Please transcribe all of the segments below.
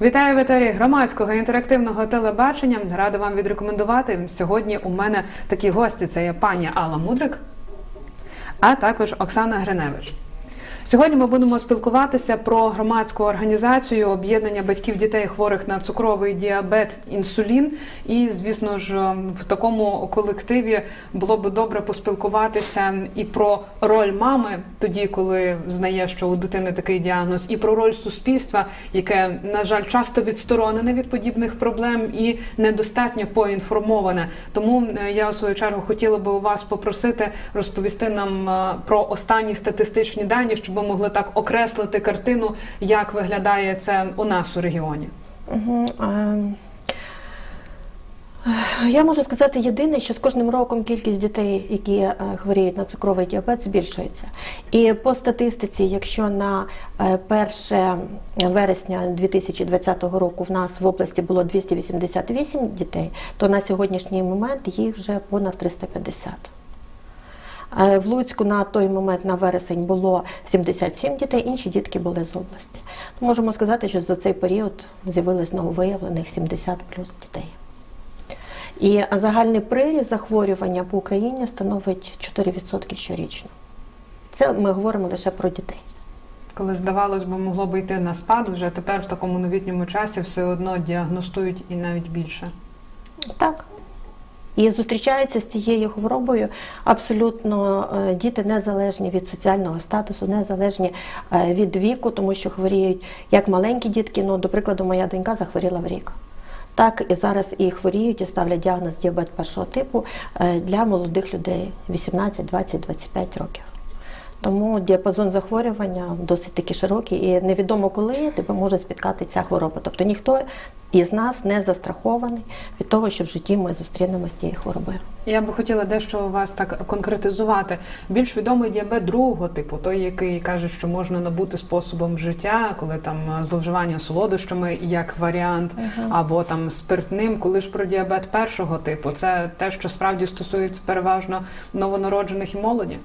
Вітаю в етері громадського інтерактивного телебачення. Рада вам відрекомендувати. Сьогодні у мене такі гості: це є пані Алла Мудрик, а також Оксана Гриневич. Сьогодні ми будемо спілкуватися про громадську організацію об'єднання батьків дітей хворих на цукровий діабет, інсулін. І, звісно ж, в такому колективі було би добре поспілкуватися і про роль мами, тоді, коли знає, що у дитини такий діагноз, і про роль суспільства, яке, на жаль, часто відсторонене від подібних проблем і недостатньо поінформоване. Тому е, я у свою чергу хотіла би у вас попросити розповісти нам е, про останні статистичні дані, щоб ми могли так окреслити картину, як виглядає це у нас у регіоні. Угу. Я можу сказати єдине, що з кожним роком кількість дітей, які е, хворіють на цукровий діабет, збільшується. І по статистиці, якщо на е, 1 вересня 2020 року в нас в області було 288 дітей, то на сьогоднішній момент їх вже понад 350. Е, В Луцьку на той момент на вересень було 77 дітей, інші дітки були з області. То можемо сказати, що за цей період з'явилось нововиявлених 70 плюс дітей. І загальний приріст захворювання по Україні становить 4% щорічно. Це ми говоримо лише про дітей. Коли здавалось би, могло би йти на спад, вже тепер в такому новітньому часі все одно діагностують і навіть більше. Так. І зустрічаються з цією хворобою абсолютно е, діти незалежні від соціального статусу, незалежні е, від віку, тому що хворіють як маленькі дітки. Ну, до прикладу, моя донька захворіла в рік. Так і зараз і хворіють, і ставлять діагноз діабет першого типу е, для молодих людей 18, 20, 25 років. Тому діапазон захворювання досить таки широкий, і невідомо коли тебе може спіткати ця хвороба. Тобто ніхто із нас не застрахований від того, що в житті ми зустрінемося з цією хворобою. Я би хотіла дещо у вас так конкретизувати. Більш відомий діабет другого типу, той, який каже, що можна набути способом життя, коли там зловживання солодощами як варіант, або там спиртним, коли ж про діабет першого типу, це те, що справді стосується переважно новонароджених і молоді.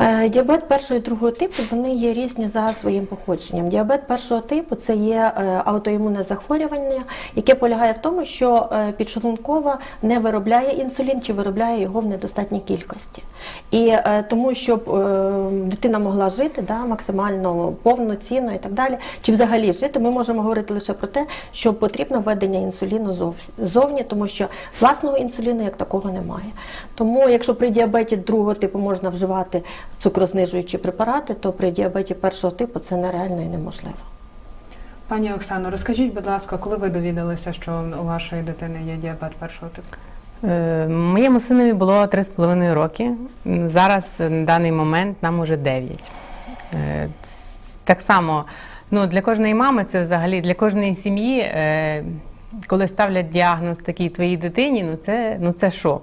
Е, Діабет першого і другого типу вони є різні за своїм походженням. Діабет першого типу це є е, аутоімунне захворювання, яке полягає в тому, що е, підшлункова не виробляє інсулін чи виробляє його в недостатній кількості. І тому, щоб дитина могла жити да, максимально повноцінно і так далі, чи взагалі жити, ми можемо говорити лише про те, що потрібно введення інсуліну зов- зовні, тому що власного інсуліну як такого немає. Тому, якщо при діабеті другого типу можна вживати цукрознижуючі препарати, то при діабеті першого типу це нереально і неможливо. Пані Оксано, розкажіть, будь ласка, коли ви довідалися, що у вашої дитини є діабет першого типу? Е, Моєму синові було 3,5 роки. Зараз е, на даний момент нам уже 9. Е, Так само, ну, для кожної мами це взагалі для кожної сім'ї, коли ставлять діагноз такій твоїй дитині, ну це, ну це шок.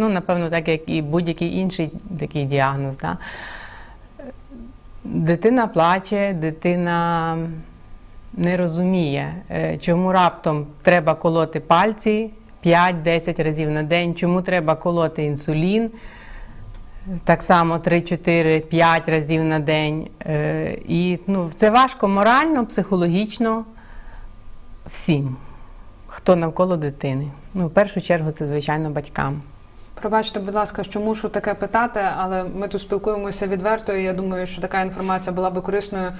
Ну, напевно, так як і будь-який інший такий діагноз. Да? Дитина плаче, дитина не розуміє, е, чому раптом треба колоти пальці 5-10 разів на день, чому треба колоти інсулін. Так само 3-4-5 разів на день. Е, І ну, це важко морально, психологічно всім, хто навколо дитини. Ну, в першу чергу, це, звичайно, батькам. Пробачте, будь ласка, що мушу таке питати, але ми тут спілкуємося відверто, і я думаю, що така інформація була би корисною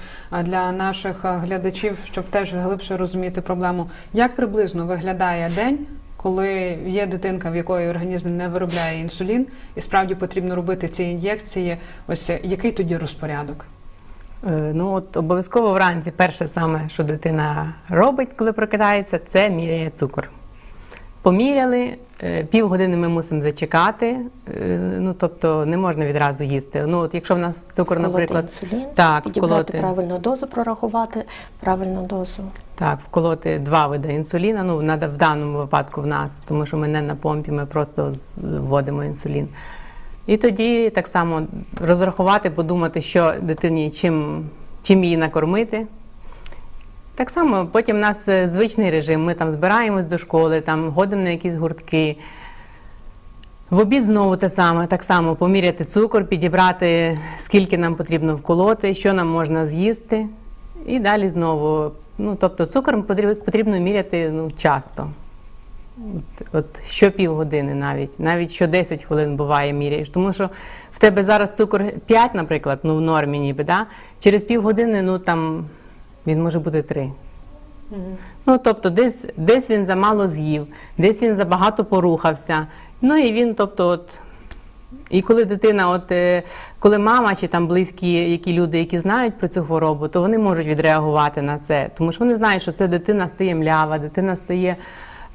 для наших глядачів, щоб теж глибше розуміти проблему. Як приблизно виглядає день, коли є дитинка, в якої організм не виробляє інсулін, і справді потрібно робити ці ін'єкції? Ось е, який тоді розпорядок? Е, Ну, от обов'язково вранці перше саме, що дитина робить, коли прокидається, це міряє цукор. Поміряли, е, півгодини ми мусимо зачекати, е, ну тобто не можна відразу їсти. Ну, от якщо в нас цукор, Вколоти наприклад, інсулін, так, підібрати вколоти, правильну дозу, прорахувати правильну дозу. так, вколоти два види інсуліна. Ну, надо в даному випадку в нас, тому що ми не на помпі, ми просто вводимо інсулін. І тоді так само розрахувати, подумати, що дитині чим, чим її накормити. Так само потім у нас е, звичний режим. Ми там збираємось до школи, там ходимо на якісь гуртки. В обід знову те саме, так само поміряти цукор, підібрати, скільки нам потрібно вколоти, що нам можна з'їсти. І далі знову. Ну, тобто цукор потрібно міряти ну, часто. От, от що півгодини навіть, навіть що 10 хвилин буває міряєш. Тому що в тебе зараз цукор 5, наприклад, ну в нормі ніби, да? через півгодини ну, там, він може бути три. Ну, тобто, десь, десь він замало з'їв, десь він забагато порухався. Ну і він, тобто, от. І коли дитина, от е, коли мама чи там близькі які люди, які знають про цю хворобу, то вони можуть відреагувати на це, тому що вони знають, що це дитина стає млява, дитина стає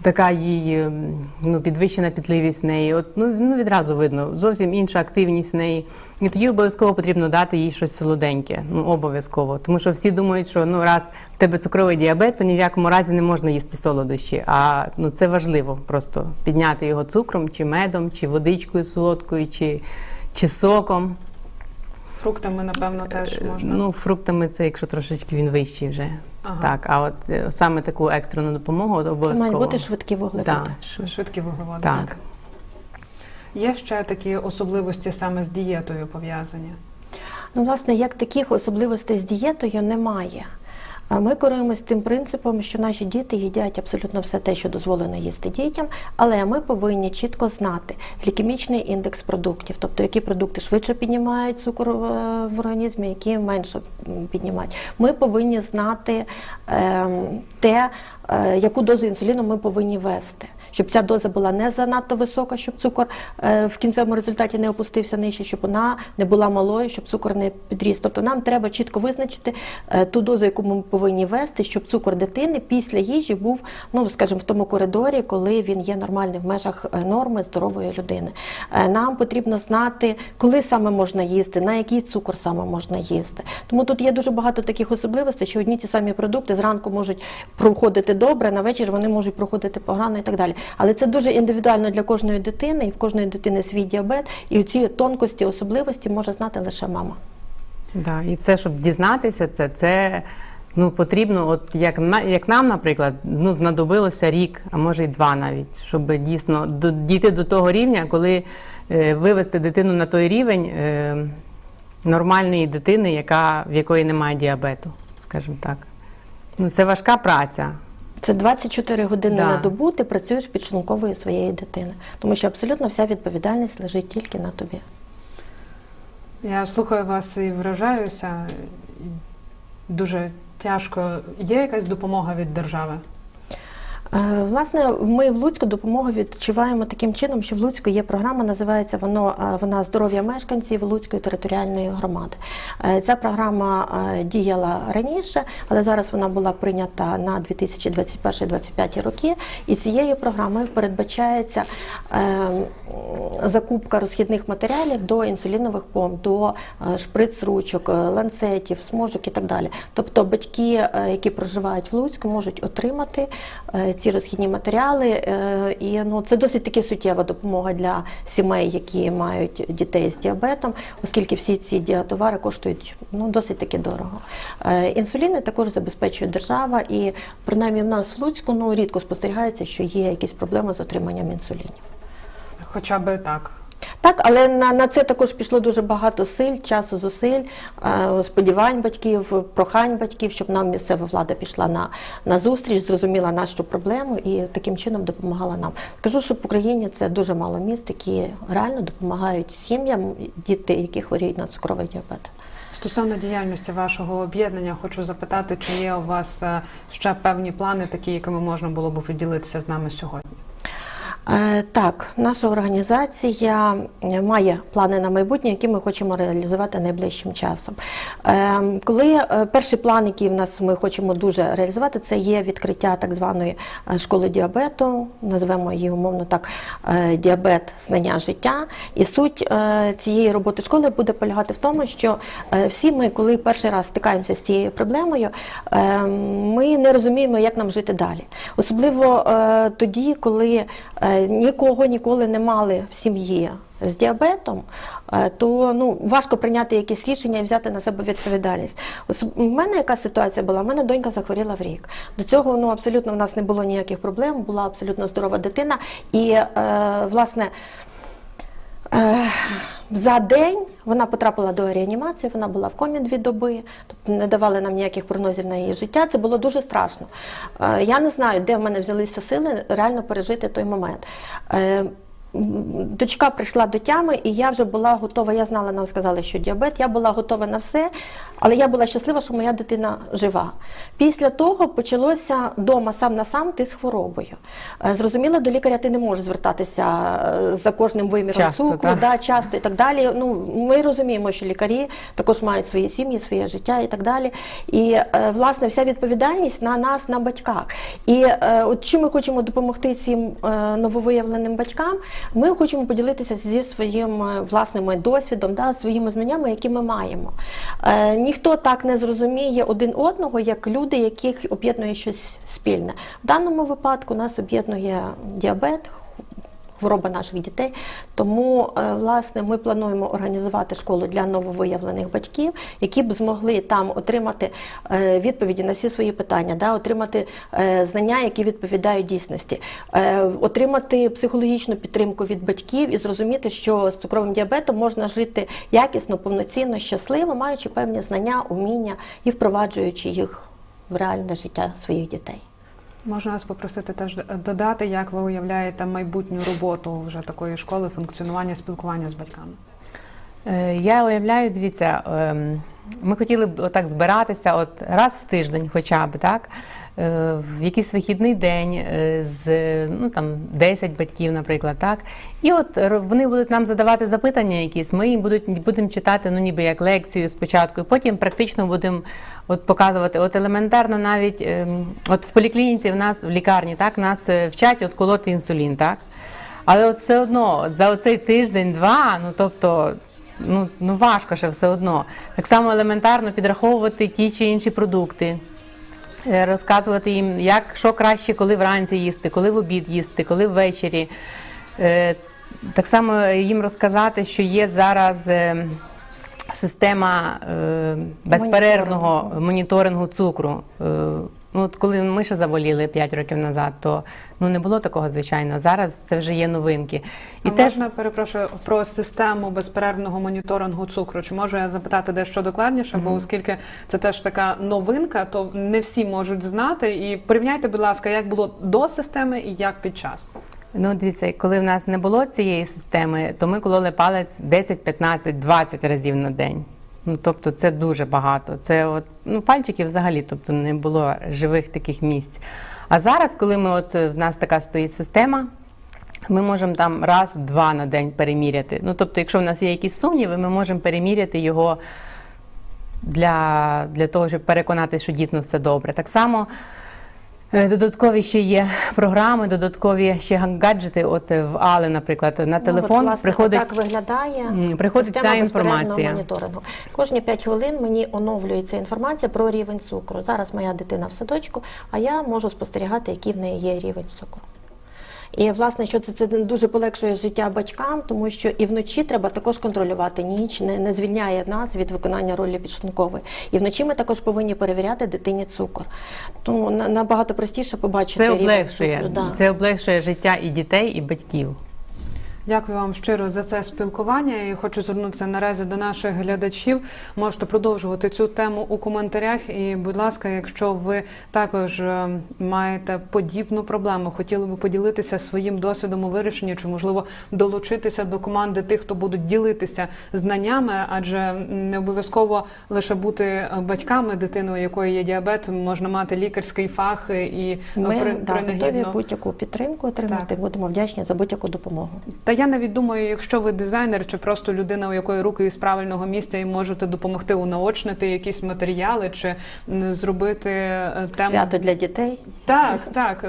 така їй ем, ну, підвищена пітливість в неї. От, ну, ну відразу видно, зовсім інша активність в неї. І тоді обов'язково потрібно дати їй щось солоденьке. Ну, обов'язково. Тому що всі думають, що ну раз в тебе цукровий діабет, то ні в якому разі не можна їсти солодощі. А ну це важливо просто підняти його цукром, чи медом, чи водичкою солодкою, чи, чи соком. Фруктами, напевно, теж можна. Ну, фруктами це якщо трошечки він вищий вже. Ага. Так, а от е, саме таку екстрену допомогу от Це мають бути швидкі вуглеводи. Так, Швидкі вуглеводи. так. Є ще такі особливості саме з дієтою пов'язані. Ну, власне, як таких особливостей з дієтою немає. Ми керуємось тим принципом, що наші діти їдять абсолютно все те, що дозволено їсти дітям, але ми повинні чітко знати глікемічний індекс продуктів, тобто які продукти швидше піднімають цукор в в організмі, які менше піднімають. Ми повинні знати ем, те, е, яку дозу інсуліну ми повинні вести. Щоб ця доза була не занадто висока, щоб цукор е, в кінцевому результаті не опустився нижче, щоб вона не була малою, щоб цукор не підріс. Тобто нам треба чітко визначити е, ту дозу, яку ми повинні вести, щоб цукор дитини після їжі був, ну скажімо, в тому коридорі, коли він є нормальний в межах е, норми здорової людини. Нам потрібно знати, коли саме можна їсти, на який цукор саме можна їсти. Тому тут є дуже багато таких особливостей, що одні ті самі продукти зранку можуть проходити добре, на вечір вони можуть проходити погано і так далі. Але це дуже індивідуально для кожної дитини, і в кожної дитини свій діабет, і ці тонкості, особливості може знати лише мама. Да, і це, щоб дізнатися, це, це ну, потрібно, от як, як нам, наприклад, ну, знадобилося рік, а може й два навіть, щоб дійсно до, дійти до того рівня, коли е, вивести дитину на той рівень е, нормальної дитини, яка, в якої немає діабету, скажімо так. Ну, це важка праця. Це 24 години Да. на добу ти працюєш підшлунковою своєї дитини, тому що абсолютно вся відповідальність лежить тільки на тобі. Я слухаю вас і вражаюся. Дуже тяжко. Є якась допомога від держави? Власне, ми в Луцьку допомогу відчуваємо таким чином, що в Луцьку є програма, називається воно вона здоров'я мешканців Луцької територіальної громади. Е, Ця програма е, діяла раніше, але зараз вона була прийнята на 2021-2025 роки. І цією програмою передбачається е, закупка розхідних матеріалів до інсулінових помп, до шприц-ручок, ланцетів, смужок і так далі. Тобто батьки, які проживають в Луцьку, можуть отримати е, ці розхідні матеріали. е, І ну, це досить таки суттєва допомога для сімей, які мають дітей з діабетом, оскільки всі ці діатовари коштують ну, досить таки дорого. Е, Інсуліни також забезпечує держава, і принаймні в нас в Луцьку ну, рідко спостерігається, що є якісь проблеми з отриманням інсулінів. Хоча би так. Так, але на, на це також пішло дуже багато сил, часу, зусиль, е, сподівань батьків, прохань батьків, щоб нам місцева влада пішла на, на зустріч, зрозуміла нашу проблему і таким чином допомагала нам. Скажу, що в Україні це дуже мало міст, які реально допомагають сім'ям, діти, які хворіють на цукровий діабет. Стосовно діяльності вашого об'єднання, хочу запитати, чи є у вас е, ще певні плани, такі, якими можна було б поділитися з нами сьогодні? Е, Так, наша організація має плани на майбутнє, які ми хочемо реалізувати найближчим часом. Е, Коли е, перший план, який в нас ми хочемо дуже реалізувати, це є відкриття так званої школи діабету, назвемо її умовно так діабет знання життя. І суть цієї роботи школи буде полягати в тому, що всі ми, коли перший раз стикаємося з цією проблемою, ми не розуміємо, як нам жити далі. Особливо тоді, коли нікого ніколи не мали в сім'ї з діабетом, е, то ну, важко прийняти якісь рішення і взяти на себе відповідальність. У мене яка ситуація була? У мене донька захворіла в рік. До цього ну, абсолютно в нас не було ніяких проблем, була абсолютно здорова дитина. І, е, власне, За день вона потрапила до реанімації, вона була в комі дві доби, тобто не давали нам ніяких прогнозів на її життя. Це було дуже страшно. Е, Я не знаю, де в мене взялися сили реально пережити той момент. Дочка прийшла до тями, і я вже була готова. Я знала, нам сказали, що діабет. Я була готова на все, але я була щаслива, що моя дитина жива. Після того почалося дома сам на сам ти з хворобою. Е, Зрозуміло, до лікаря ти не можеш звертатися е, за кожним виміром Часто, цукру, так. да, часто і так далі. Ну, ми розуміємо, що лікарі також мають свої сім'ї, своє життя і так далі. І е, власне вся відповідальність на нас, на батьках. І от чим ми хочемо допомогти цим нововиявленим батькам, ми хочемо поділитися зі своїм е, власним досвідом, да, своїми знаннями, які ми маємо. Е, ніхто так не зрозуміє один одного, як люди, яких об'єднує щось спільне. В даному випадку нас об'єднує діабет, хвороба наших дітей. Тому, е, власне, ми плануємо організувати школу для нововиявлених батьків, які б змогли там отримати е, відповіді на всі свої питання, да, отримати е, знання, які відповідають дійсності, отримати психологічну підтримку від батьків і зрозуміти, що з цукровим діабетом можна жити якісно, повноцінно, щасливо, маючи певні знання, уміння і впроваджуючи їх в реальне життя своїх дітей. Можна вас попросити теж додати, як ви уявляєте майбутню роботу вже такої школи, функціонування, спілкування з батьками? Е, Я уявляю, дивіться, ем, ми хотіли б отак збиратися от раз в тиждень, хоча б так, в якийсь вихідний день е, з ну там 10 батьків, наприклад, так. І от вони будуть нам задавати запитання якісь. Ми їм будуть будемо читати, ну ніби як лекцію спочатку, і потім практично будемо показувати. От елементарно навіть ем, от в поліклініці в нас в лікарні так нас е, вчать от колоти інсулін, так. Але от все одно, за оцей тиждень-два, ну тобто, ну, ну важко ще все одно. Так само елементарно підраховувати ті чи інші продукти, е, розказувати їм, як що краще, коли вранці їсти, коли в обід їсти, коли ввечері. Е, Так само їм розказати, що є зараз. е, Система е, безперервного моніторингу цукру. Е, ну, от коли ми ще заболіли 5 років назад, то ну не було такого звичайно. Зараз це вже є новинки. І І теж можна перепрошую про систему безперервного моніторингу цукру. Чи можу я запитати дещо докладніше? Бо оскільки це теж така новинка, то не всі можуть знати. І порівняйте, будь ласка, як було до системи і як під час. Ну, дивіться, коли в нас не було цієї системи, то ми кололи палець 10, 15, 20 разів на день. Ну, тобто це дуже багато. Це от, ну, пальчиків взагалі, тобто не було живих таких місць. А зараз, коли ми от в нас така стоїть система, ми можемо там раз-два на день переміряти. Ну, тобто, якщо в нас є якісь сумніви, ми можемо переміряти його для, для того, щоб переконати, що дійсно все добре. Так само додаткові ще є програми, додаткові ще гаджети. От е, в Але, наприклад, на Ну, от, телефон власне, приходить. так виглядає приходить ця інформація. моніторингу. Кожні 5 хвилин мені оновлюється інформація про рівень цукру. Зараз моя дитина в садочку, а я можу спостерігати, який в неї є рівень цукру. І власне, що це, це дуже полегшує життя батькам, тому що і вночі треба також контролювати ніч, не, не звільняє нас від виконання ролі підшлункової. І вночі ми також повинні перевіряти дитині цукор. Тому на- набагато простіше побачити Це рівень облегшує, цукру. да. це облегшує життя і дітей, і батьків. Дякую вам щиро за це спілкування. І хочу звернутися наразі до наших глядачів. Можете продовжувати цю тему у коментарях. І, будь ласка, якщо ви також е, маєте подібну проблему, хотіли би поділитися своїм досвідом у вирішенні, чи можливо долучитися до команди тих, хто будуть ділитися знаннями, адже не обов'язково лише бути е, батьками дитини, у якої є діабет, можна мати лікарський фах і е, Ми при- да, готові будь-яку підтримку отримати. Так. Будемо вдячні за будь-яку допомогу. Я навіть думаю, якщо ви дизайнер чи просто людина, у якої руки із правильного місця, і можете допомогти унаочнити якісь матеріали чи зробити е, тему Свято для дітей. так, так,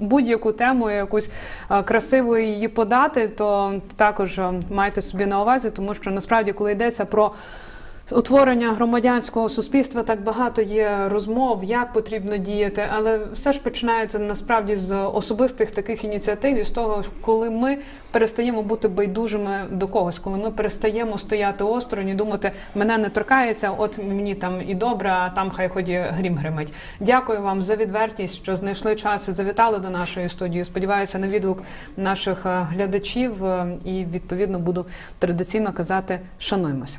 будь-яку тему, якусь е, красиво її подати, то також е, майте собі на увазі, тому що насправді, коли йдеться про утворення громадянського суспільства так багато є розмов, як потрібно діяти, але все ж починається насправді з особистих таких ініціатив і з того, коли ми перестаємо бути байдужими до когось, коли ми перестаємо стояти осторонь і думати, мене не торкається, от мені там і добре, а там хай ході грім гримить. Дякую вам за відвертість, що знайшли час і завітали до нашої студії. Сподіваюся на відгук наших е, глядачів е, і відповідно буду традиційно казати шануймося.